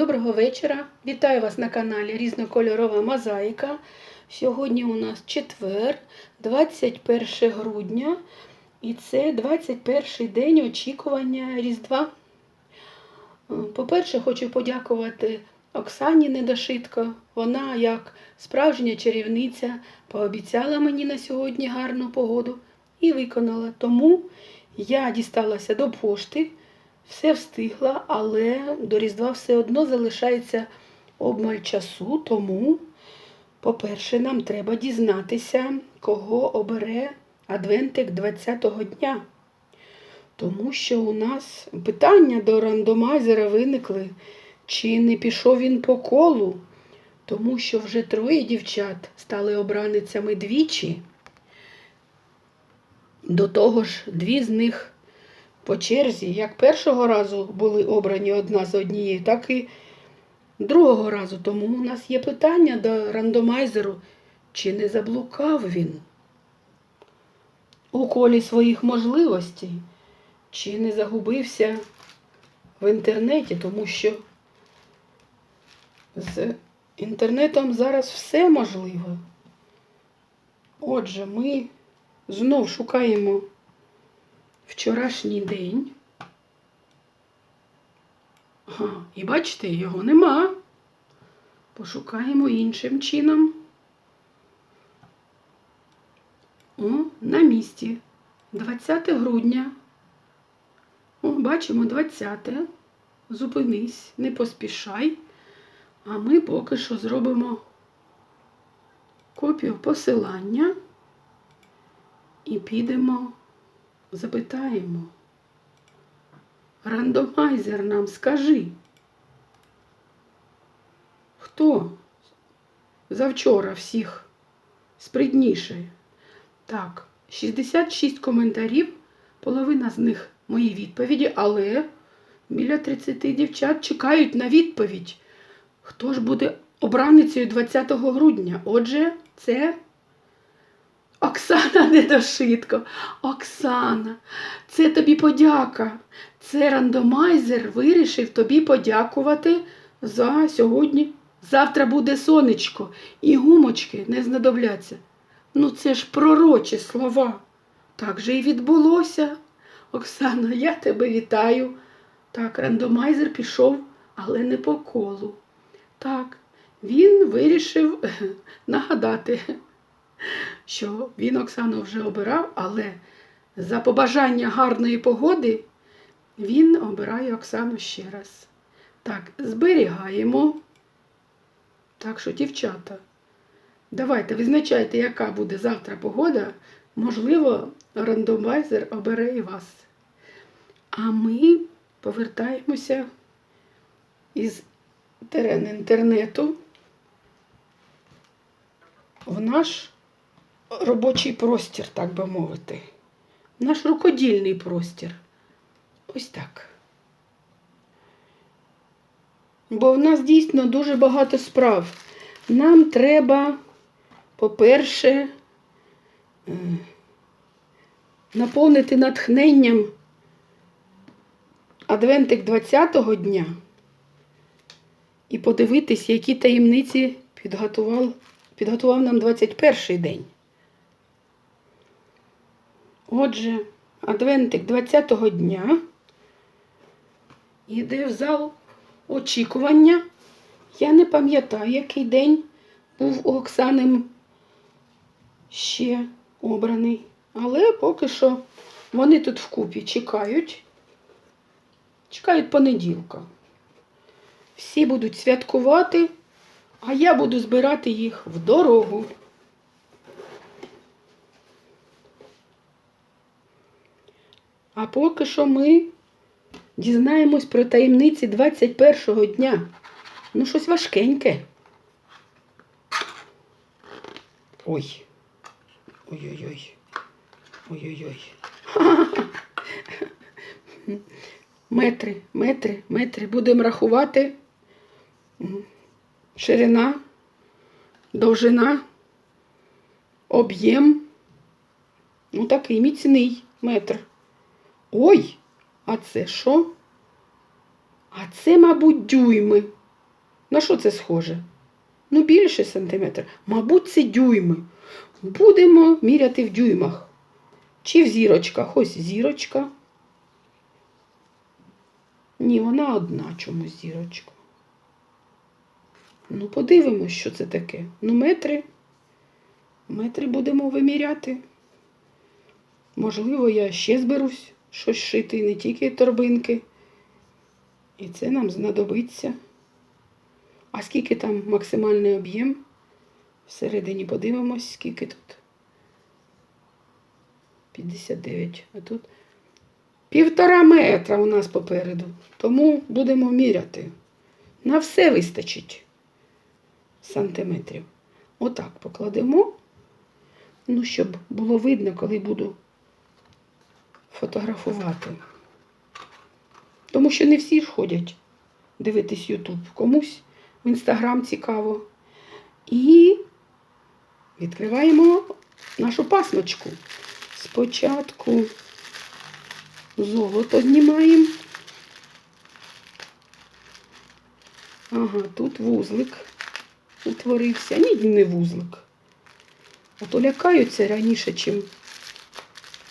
Доброго вечора. Вітаю вас на каналі Різнокольорова Мозаїка. Сьогодні у нас четвер, 21 грудня, і це 21 день очікування Різдва. Е, По-перше, хочу подякувати Оксані Недошитко. Вона, як справжня чарівниця, пообіцяла мені на сьогодні гарну погоду і виконала. Тому я дісталася до пошти. Все встигла, але до Різдва все одно залишається обмаль часу, тому, по-перше, нам треба дізнатися, кого обере Адвентик 20-го дня. Тому що у нас питання до рандомайзера виникли, чи не пішов він по колу, тому що вже троє дівчат стали обраницями двічі. До того ж, дві з них по черзі, як першого разу були обрані одна з однієї, так і другого разу. Тому у нас є питання до рандомайзеру, чи не заблукав він у колі своїх можливостей, чи не загубився в інтернеті, тому що з інтернетом зараз все можливо. Отже, ми знов шукаємо вчорашній день. Ага, і бачите, його нема. Пошукаємо іншим чином. О, на місці. 20 грудня. О, бачимо 20. Зупинись, не поспішай. А ми поки що зробимо копію посилання і підемо запитаємо. Рандомайзер нам скажи. Хто завчора всіх спритніше? Так, 66 коментарів, половина з них мої відповіді, але біля 30 дівчат чекають на відповідь. Хто ж буде обраницею 20 грудня? Отже, це Оксана Недошитко. Оксана, це тобі подяка. Це рандомайзер вирішив тобі подякувати за сьогодні. Завтра буде сонечко, і гумочки не знадобляться. Ну, це ж пророчі слова. Так же і відбулося. Оксана, я тебе вітаю. Так, рандомайзер пішов, але не по колу. Так, він вирішив нагадати що він Оксану вже обирав, але за побажання гарної погоди він обирає Оксану ще раз. Так, зберігаємо. Так що, дівчата, давайте визначайте, яка буде завтра погода. Можливо, рандомайзер обере і вас. А ми повертаємося із терен інтернету в наш робочий простір, так би мовити. Наш рукодільний простір. Ось так. Бо в нас дійсно дуже багато справ. Нам треба, по-перше, е, наповнити натхненням адвентик 20-го дня і подивитись, які таємниці підготував, підготував нам 21-й день. Отже, адвентик 20-го дня йде в зал очікування. Я не пам'ятаю, який день був у Оксани ще обраний. Але поки що вони тут вкупі чекають. Чекають понеділка. Всі будуть святкувати, а я буду збирати їх в дорогу. А поки що ми дізнаємось про таємниці 21-го дня. Ну, щось важкеньке. Ой. Ой-ой-ой. Ой-ой-ой. Метри, метри, метри. Будемо рахувати. Ширина, довжина, об'єм. Ну, такий міцний метр. Ой, а це що? А це, мабуть, дюйми. На що це схоже? Ну, більше сантиметра. Мабуть, це дюйми. Будемо міряти в дюймах. Чи в зірочках? Ось зірочка. Ні, вона одна чомусь зірочка. Ну, подивимось, що це таке. Ну, метри. Метри будемо виміряти. Можливо, я ще зберусь щось шити, не тільки торбинки. І це нам знадобиться. А скільки там максимальний об'єм? Всередині подивимось, скільки тут. 59. А тут півтора метра у нас попереду. Тому будемо міряти. На все вистачить сантиметрів. Отак покладемо. Ну, щоб було видно, коли буду фотографувати. Тому що не всі ж ходять дивитись Ютуб. Комусь в інстаграм цікаво. І відкриваємо нашу пасмочку. Спочатку золото знімаємо. Ага, тут вузлик утворився. Ні, не вузлик. Ото лякаються раніше, чим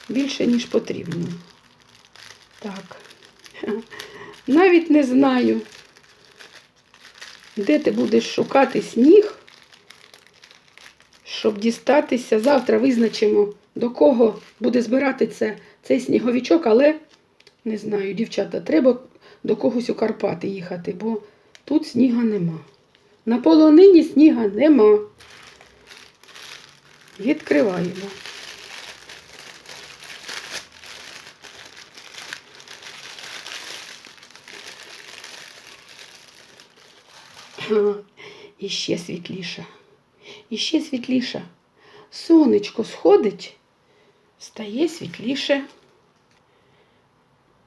більше, ніж потрібно. Так. Навіть не знаю, де ти будеш шукати сніг, щоб дістатися. Завтра визначимо, до кого буде збирати це, цей сніговичок, але не знаю, дівчата, треба до когось у Карпати їхати, бо тут сніга нема. На полонині сніга нема. Відкриваємо. І ще світліша. І світліша. Сонечко сходить, стає світліше.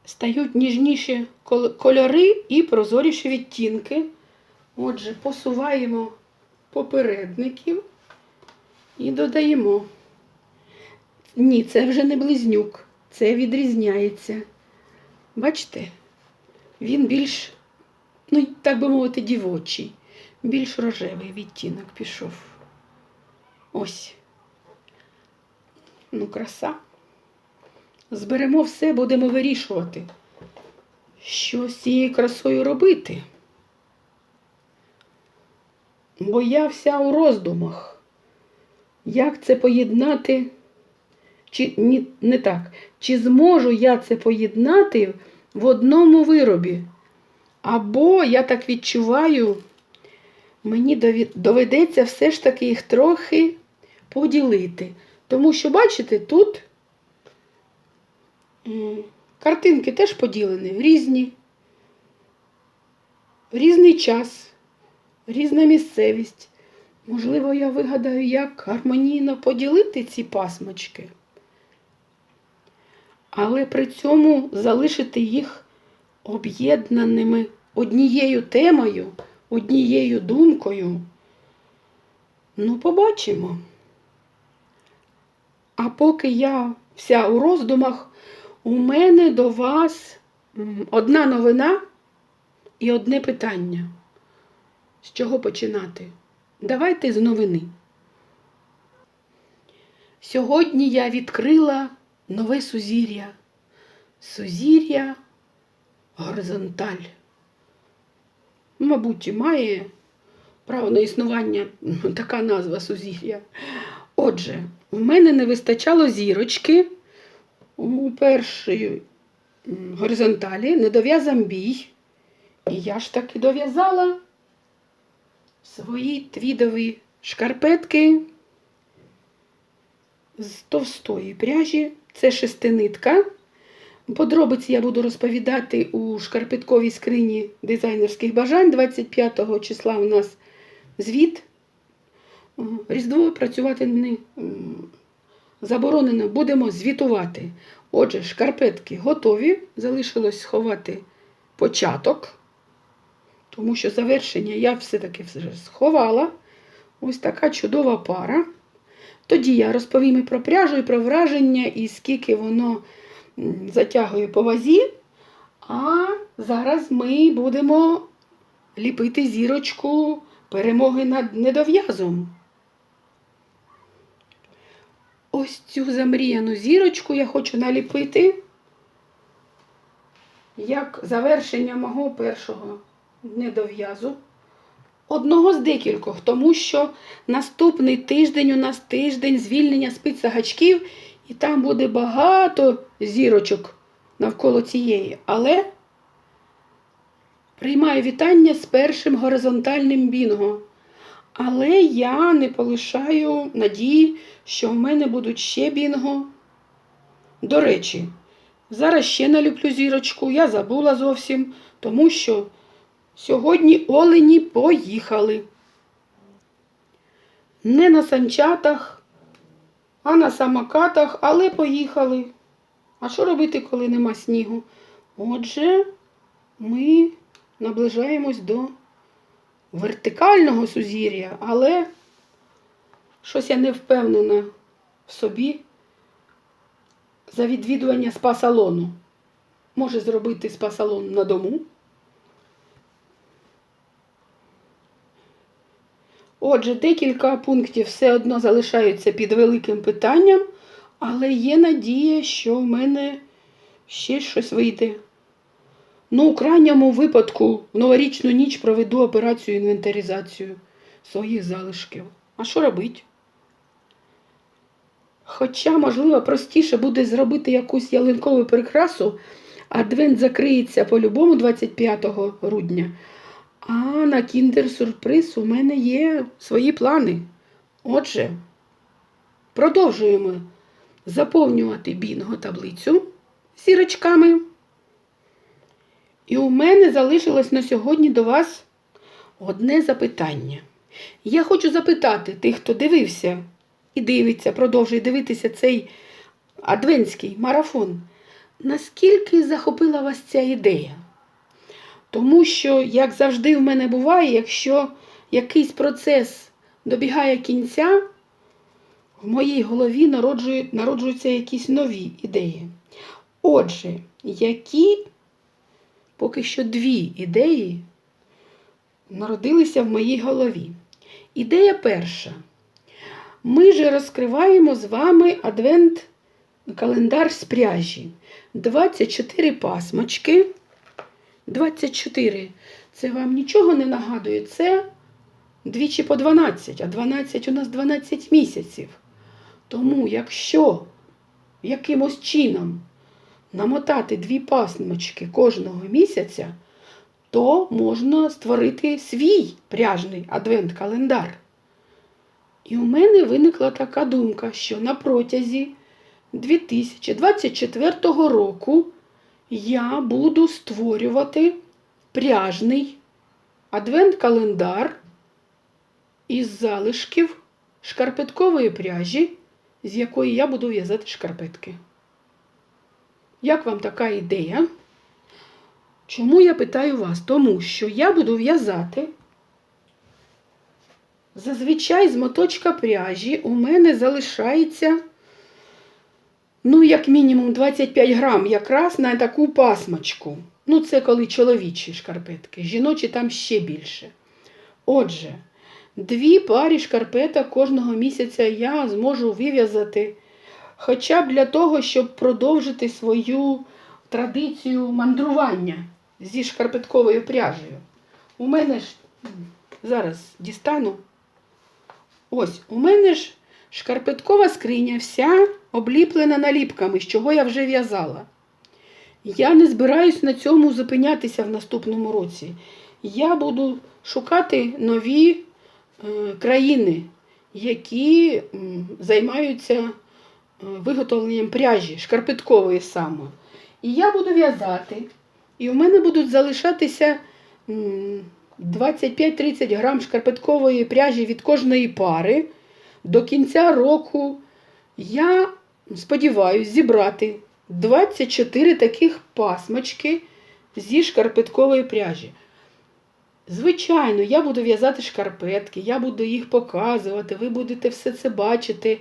Стають ніжніші кольори і прозоріші відтінки. Отже, посуваємо попередників і додаємо. Ні, це вже не близнюк, це відрізняється. Бачите, він більш, ну, так би мовити, дівочий, більш рожевий відтінок пішов. Ось. Ну, краса. Зберемо все, будемо вирішувати, що з цією красою робити. Бо я вся у роздумах. Як це поєднати? Чи ні, не так? Чи зможу я це поєднати в одному виробі? Або я так відчуваю, мені доведеться все ж таки їх трохи поділити. Тому що, бачите, тут картинки теж поділені, різні, різний час, різна місцевість. Можливо, я вигадаю, як гармонійно поділити ці пасмочки, але при цьому залишити їх об'єднаними однією темою, однією думкою. Ну, побачимо. А поки я вся у роздумах, у мене до вас одна новина і одне питання. З чого починати? Давайте з новини. Сьогодні я відкрила нове сузір'я. Сузір'я горизонталь. Мабуть, і має право на існування така назва сузір'я. Отже, в мене не вистачало зірочки у першій горизонталі, не дов'язам бій. І я ж таки дов'язала свої твідові шкарпетки з товстої пряжі. Це шестинитка. Подробиці я буду розповідати у шкарпетковій скрині дизайнерських бажань. 25 числа у нас звіт. Різдво працювати не заборонено, будемо звітувати. Отже, шкарпетки готові. Залишилось сховати початок, тому що завершення я все-таки вже сховала. Ось така чудова пара. Тоді я розповім і про пряжу, і про враження, і скільки воно затягує по вазі. А зараз ми будемо ліпити зірочку перемоги над недов'язом. Ось цю замріяну зірочку я хочу наліпити як завершення мого першого недов'язу. Одного з декількох, тому що наступний тиждень у нас тиждень звільнення спецсагачків, і там буде багато зірочок навколо цієї. Але приймаю вітання з першим горизонтальним бінго. Але я не полишаю надії, що в мене будуть ще бінго. До речі, зараз ще налюблю зірочку, я забула зовсім, тому що сьогодні олені поїхали. Не на санчатах, а на самокатах, але поїхали. А що робити, коли нема снігу? Отже, ми наближаємось до вертикального сузір'я, але щось я не впевнена в собі за відвідування спа-салону. Може зробити спа-салон на дому. Отже, декілька пунктів все одно залишаються під великим питанням, але є надія, що в мене ще щось вийде. Ну, у крайньому випадку в новорічну ніч проведу операцію інвентаризацію своїх залишків. А що робить? Хоча, можливо, простіше буде зробити якусь ялинкову прикрасу, адвент закриється по-любому 25 грудня. А на кіндер-сюрприз у мене є свої плани. Отже, продовжуємо заповнювати бінго таблицю зірочками. І у мене залишилось на сьогодні до вас одне запитання. Я хочу запитати тих, хто дивився і дивиться, продовжує дивитися цей адвентський марафон. Наскільки захопила вас ця ідея? Тому що, як завжди в мене буває, якщо якийсь процес добігає кінця, в моїй голові народжуються якісь нові ідеї. Отже, які поки що дві ідеї народилися в моїй голові. Ідея перша. Ми же розкриваємо з вами адвент календар з пряжі. 24 пасмочки. 24. Це вам нічого не нагадує. Це двічі по 12, а 12 у нас 12 місяців. Тому, якщо якимось чином намотати дві пасмочки кожного місяця, то можна створити свій пряжний адвент-календар. І у мене виникла така думка, що на протязі 2024 року я буду створювати пряжний адвент-календар із залишків шкарпеткової пряжі, з якої я буду в'язати шкарпетки. Як вам така ідея? Чому я питаю вас? Тому що я буду в'язати. Зазвичай з моточка пряжі у мене залишається, ну, як мінімум, 25 грам якраз на таку пасмочку. Ну, це коли чоловічі шкарпетки, жіночі там ще більше. Отже, дві парі шкарпеток кожного місяця я зможу вив'язати хоча б для того, щоб продовжити свою традицію мандрування зі шкарпетковою пряжею. У мене ж зараз дістану. Ось, у мене ж шкарпеткова скриня вся обліплена наліпками, з чого я вже в'язала. Я не збираюсь на цьому зупинятися в наступному році. Я буду шукати нові е, країни, які займаються е, виготовленням пряжі, шкарпеткової саме. І я буду в'язати. І у мене будуть залишатися м, 25-30 грам шкарпеткової пряжі від кожної пари. До кінця року я сподіваюся зібрати 24 таких пасмочки зі шкарпеткової пряжі. Звичайно, я буду в'язати шкарпетки, я буду їх показувати, ви будете все це бачити.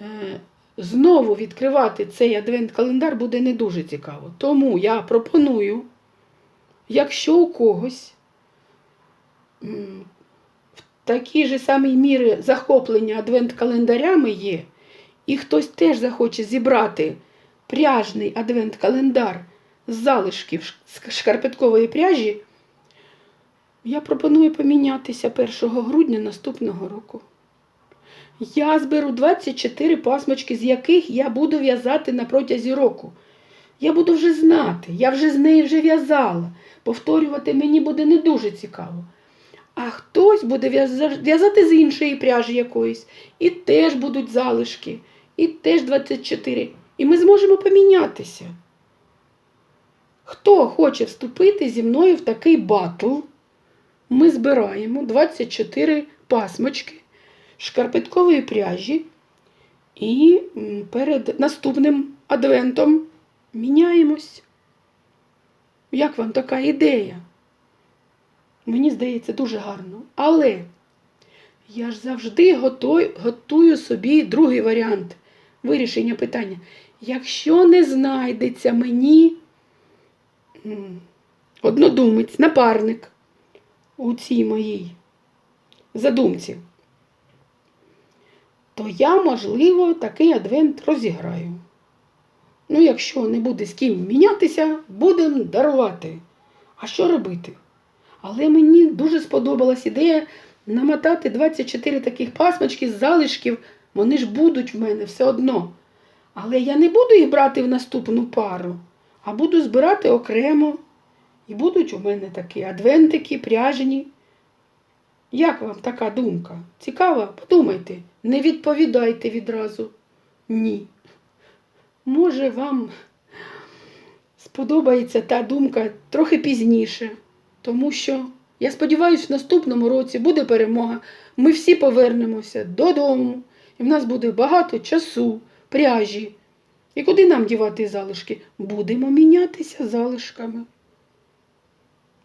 Е, Знову відкривати цей адвент-календар буде не дуже цікаво. Тому я пропоную, якщо у когось м, в такій же самій мірі захоплення адвент-календарями є, і хтось теж захоче зібрати пряжний адвент-календар з залишків шкарпеткової пряжі, я пропоную помінятися 1 грудня наступного року. Я зберу 24 пасмочки, з яких я буду в'язати на протязі року. Я буду вже знати, я вже з неї вже в'язала. Повторювати мені буде не дуже цікаво. А хтось буде в'язати з іншої пряжі якоїсь, і теж будуть залишки, і теж 24. І ми зможемо помінятися. Хто хоче вступити зі мною в такий батл, ми збираємо 24 пасмочки шкарпеткової пряжі і перед наступним адвентом міняємось. Як вам така ідея? Мені здається, дуже гарно. Але я ж завжди готую, собі другий варіант вирішення питання. Якщо не знайдеться мені однодумець, напарник у цій моїй задумці, то я, можливо, такий адвент розіграю. Ну, якщо не буде з ким мінятися, будемо дарувати. А що робити? Але мені дуже сподобалась ідея намотати 24 таких пасмочки з залишків. Вони ж будуть в мене все одно. Але я не буду їх брати в наступну пару, а буду збирати окремо. І будуть у мене такі адвентики, пряжені. Як вам така думка? Цікаво? Подумайте, не відповідайте відразу. Ні. Може, вам сподобається та думка трохи пізніше, тому що я сподіваюся, в наступному році буде перемога. Ми всі повернемося додому, і в нас буде багато часу, пряжі. І куди нам дівати залишки? Будемо мінятися залишками.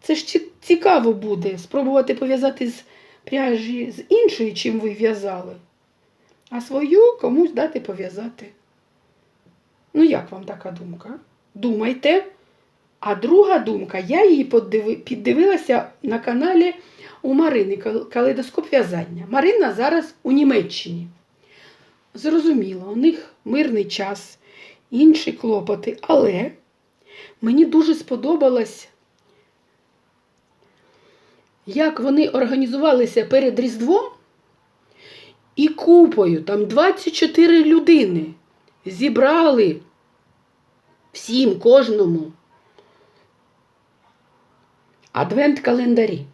Це ж цікаво буде спробувати пов'язати з пряжі з іншої, чим ви в'язали, а свою комусь дати пов'язати. Ну, як вам така думка? Думайте. А друга думка, я її піддивилася на каналі у Марини Калейдоскоп в'язання. Марина зараз у Німеччині. Зрозуміло, у них мирний час, інші клопоти, але мені дуже сподобалось, як вони організувалися перед Різдвом і купою, там 24 людини зібрали всім, кожному адвент-календарі.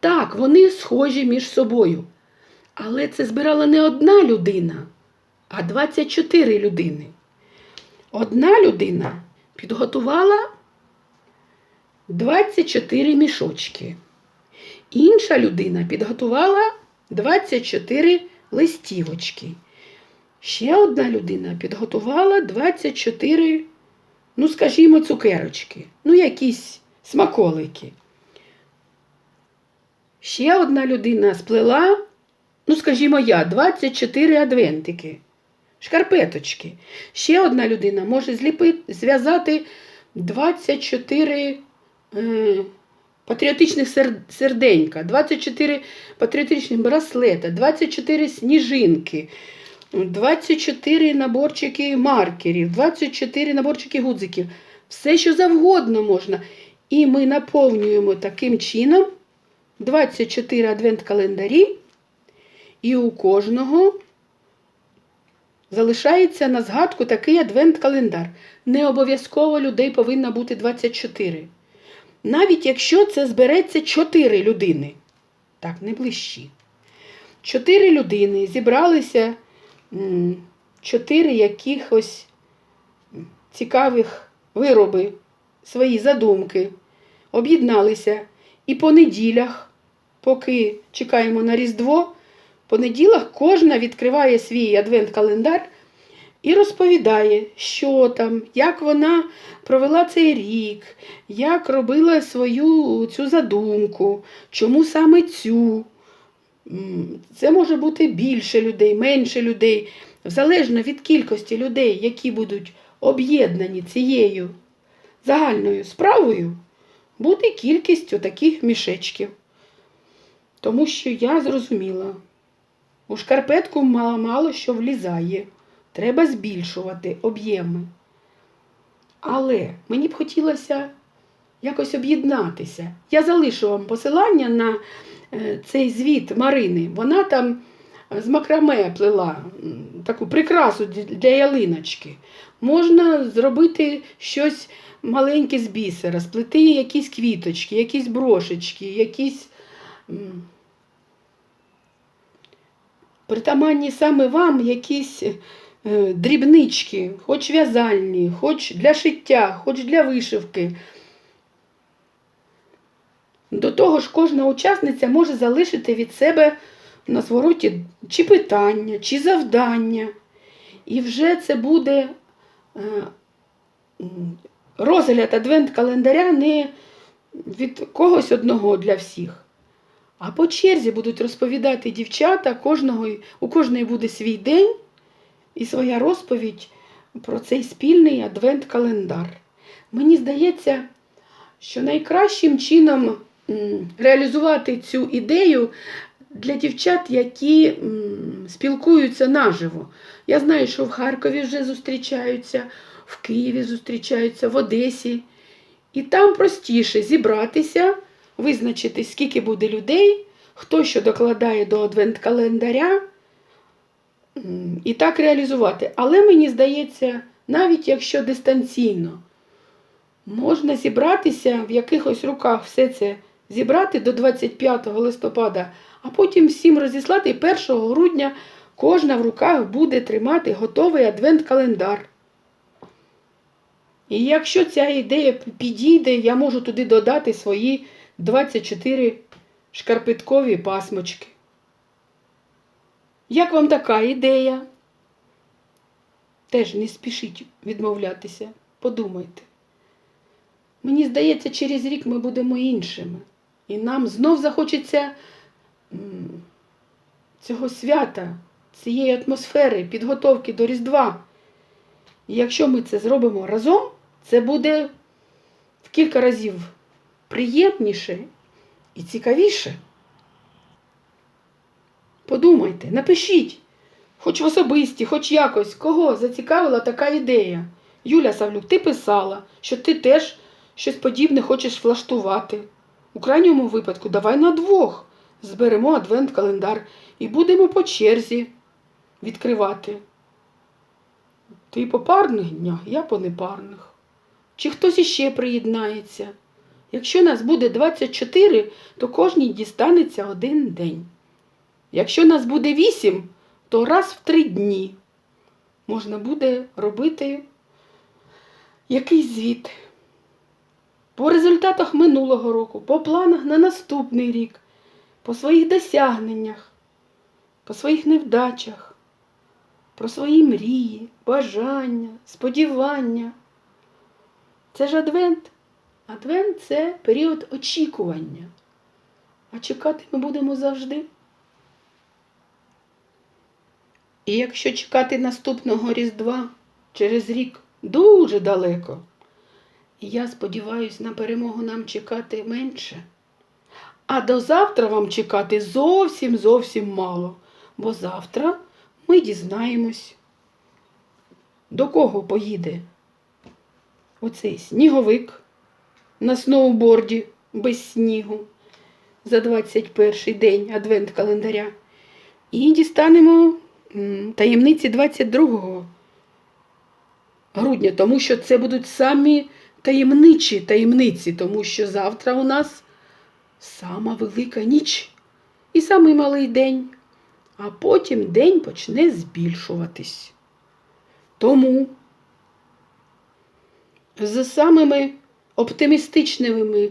Так, вони схожі між собою. Але це збирала не одна людина, а 24 людини. Одна людина підготувала 24 мішочки. Інша людина підготувала 24 листівочки. Ще одна людина підготувала 24, ну, скажімо, цукерочки, ну, якісь смаколики. Ще одна людина сплела, ну, скажімо, я, 24 адвентики, шкарпеточки. Ще одна людина може зліпити, зв'язати 24 е, патріотичних серденька, 24 патріотичних браслета, 24 сніжинки, 24 наборчики маркерів, 24 наборчики гудзиків. Все, що завгодно можна. І ми наповнюємо таким чином 24 адвент-календарі, і у кожного залишається на згадку такий адвент-календар. Не обов'язково людей повинно бути 24. Навіть якщо це збереться 4 людини. Так, не ближчі. 4 людини зібралися 4 якихось цікавих вироби, свої задумки, об'єдналися. І по неділях, поки чекаємо на Різдво, по неділях кожна відкриває свій адвент-календар і розповідає, що там, як вона провела цей рік, як робила свою цю задумку, чому саме цю. Це може бути більше людей, менше людей, залежно від кількості людей, які будуть об'єднані цією загальною справою, буде кількість таких мішечків. Тому що я зрозуміла, у шкарпетку мало, мало що влізає. Треба збільшувати об'єми. Але мені б хотілося якось об'єднатися. Я залишу вам посилання на е, цей звіт Марини. Вона там з макраме плела таку прикрасу для ялиночки. Можна зробити щось маленьке з бісера, сплести якісь квіточки, якісь брошечки, якісь притаманні саме вам якісь е, дрібнички, хоч в'язальні, хоч для шиття, хоч для вишивки. До того ж, кожна учасниця може залишити від себе на звороті чи питання, чи завдання. І вже це буде розгляд адвент-календаря не від когось одного для всіх. А по черзі будуть розповідати дівчата, кожного, у кожної буде свій день і своя розповідь про цей спільний адвент-календар. Мені здається, що найкращим чином реалізувати цю ідею для дівчат, які спілкуються наживо. Я знаю, що в Харкові вже зустрічаються, в Києві зустрічаються, в Одесі. І там простіше зібратися, визначити, скільки буде людей, хто що докладає до адвент-календаря, і так реалізувати. Але мені здається, навіть якщо дистанційно, можна зібратися в якихось руках все це зібрати до 25 листопада, а потім всім розіслати, і 1 грудня кожна в руках буде тримати готовий адвент-календар. І якщо ця ідея підійде, я можу туди додати свої 24 шкарпеткові пасмочки. Як вам така ідея? Теж не спішіть відмовлятися, подумайте. Мені здається, через рік ми будемо іншими. І нам знов захочеться цього свята, цієї атмосфери, підготовки до Різдва. І якщо ми це зробимо разом, це буде в кілька разів приємніше і цікавіше. Подумайте, напишіть, хоч в особисті, хоч якось, кого зацікавила така ідея. Юля Савлюк, ти писала, що ти теж щось подібне хочеш влаштувати. У крайньому випадку давай на двох зберемо адвент-календар і будемо по черзі відкривати. Ти по парних днях, я по непарних. Чи хтось іще приєднається? Якщо нас буде 24, то кожній дістанеться один день. Якщо нас буде 8, то раз в три дні можна буде робити якийсь звіт. По результатах минулого року, по планах на наступний рік, по своїх досягненнях, по своїх невдачах, про свої мрії, бажання, сподівання. Це ж адвент. Адвент це період очікування. А чекати ми будемо завжди. І якщо чекати наступного Різдва через рік дуже далеко, я сподіваюся, на перемогу нам чекати менше. А до завтра вам чекати зовсім зовсім мало, бо завтра ми дізнаємось, до кого поїде оцей сніговик на сноуборді без снігу за 21 день адвент-календаря. І дістанемо таємниці 22 грудня, тому що це будуть самі таємничі таємниці, тому що завтра у нас сама велика ніч і самий малий день, а потім день почне збільшуватись. Тому з самими оптимістичними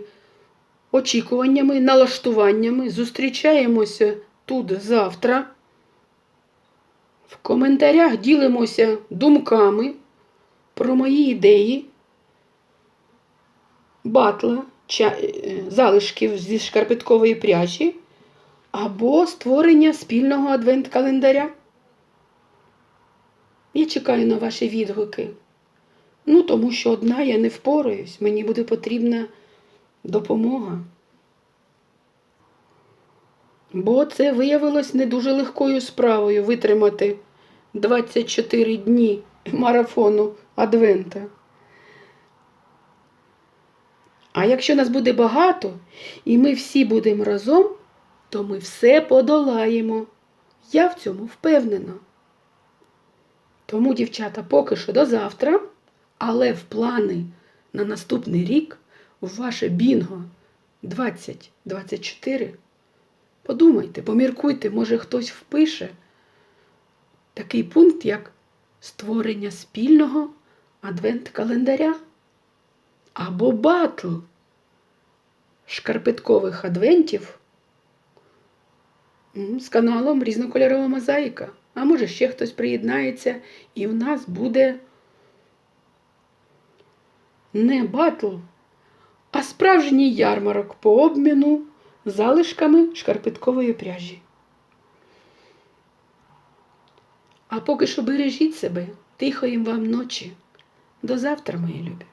очікуваннями, налаштуваннями зустрічаємося тут завтра. В коментарях ділимося думками про мої ідеї, батла, ча- е, залишків зі шкарпеткової пряжі або створення спільного адвент-календаря. Я чекаю на ваші відгуки. Ну, тому що одна я не впораюсь, мені буде потрібна допомога. Бо це виявилось не дуже легкою справою витримати 24 дні марафону Адвента. А якщо нас буде багато, і ми всі будемо разом, то ми все подолаємо. Я в цьому впевнена. Тому, дівчата, поки що до завтра, але в плани на наступний рік у ваше бінго 2024 подумайте, поміркуйте, може хтось впише такий пункт, як створення спільного адвент-календаря або батл шкарпеткових адвентів з каналом Різнокольорова мозаїка. А може ще хтось приєднається, і в нас буде не батл, а справжній ярмарок по обміну залишками шкарпеткової пряжі. А поки що бережіть себе, тихої вам ночі. До завтра, мої любі.